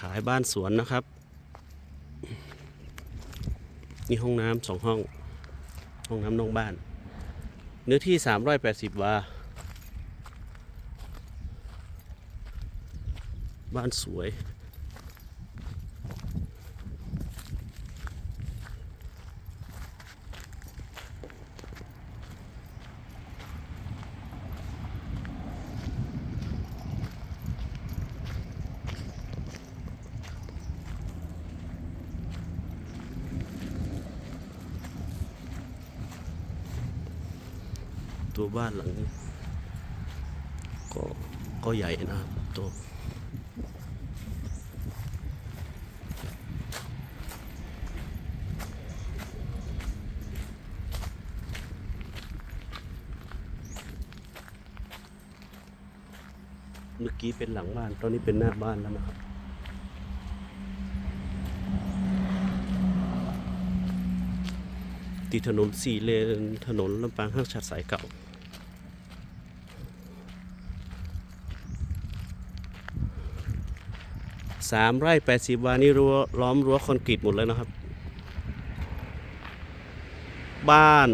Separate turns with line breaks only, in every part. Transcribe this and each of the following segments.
ขายบ้านสวนนะครับ นี่ห้องน้ำสองห้อง ห้องน้ำนอกบ้าน เนื้อที่ 380 วา บ้านสวย ตัวบ้านหลังนี้ก็ก็ใหญ่นะครับตัวเมื่อกี้เป็นหลังบ้าน ตอนนี้เป็นหน้าบ้านแล้วนะครับ ติดถนนสี่เลนถนนลำปางห้างฉัดสายเก่า สามไร่แปดสิบวานี่รั้วล้อมรั้วคอนกรีตหมดแล้วนะครับ บ้าน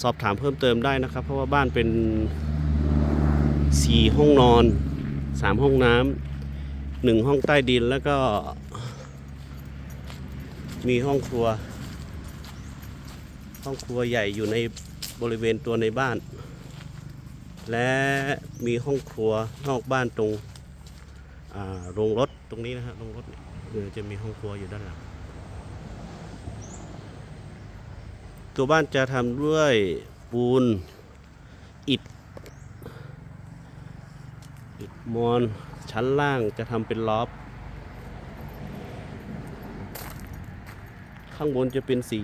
สอบถามเพิ่มเติมได้นะครับ เพราะว่าบ้านเป็นสี่ห้องนอนสามห้องน้ำหนึ่งห้องใต้ดินแล้วก็ มีห้องครัว ห้องครัวใหญ่อยู่ในบริเวณตัวในบ้าน และมีห้องครัวนอกบ้านตรงโรงรถตรงนี้นะครับโรงรถจะมีห้องครัวอยู่ด้านหลังตัวบ้านจะทำด้วยปูนอิฐอิฐมอนชั้นล่างจะทำเป็นล็อบ ข้างบนจะเป็นสี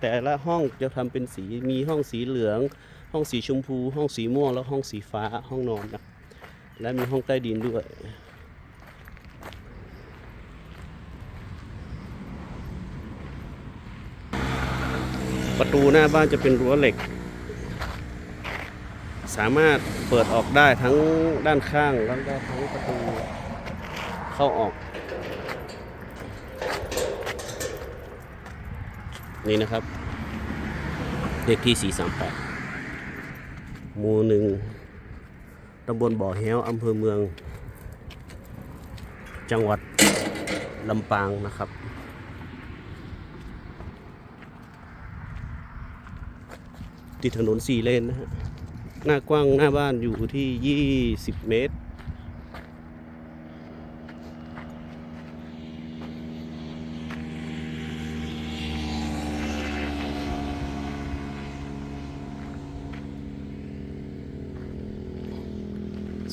แต่ละห้องจะทำเป็นสีมีห้องสีเหลือง ห้องสีชมพู ห้องสีม่วง แล้วห้องสีฟ้าห้องนอนนะและมีห้องใต้ดินด้วยประตูหน้าบ้านจะเป็นรั้วเหล็ก สามารถเปิดออกได้ทั้งด้านข้างแล้วก็ทั้งประตูเข้าออก นี่นะครับ เลขที่ 438 หมู่หนึ่งตำบลบ่อแห้วอำเภอเมือง จังหวัดลำปางนะครับ ติดถนนสี่เลนนะฮะ หน้ากว้างหน้าบ้านอยู่ที่ 20 เมตร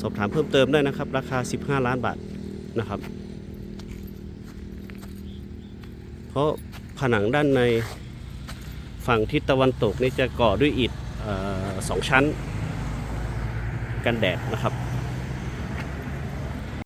สอบถามเพิ่มเติมได้นะครับ ราคา 15 ล้านบาทนะครับ เพราะผนังด้านในฝั่งทิศตะวันตกนี่จะก่อด้วยอิฐสองชั้น กันแดดนะครับ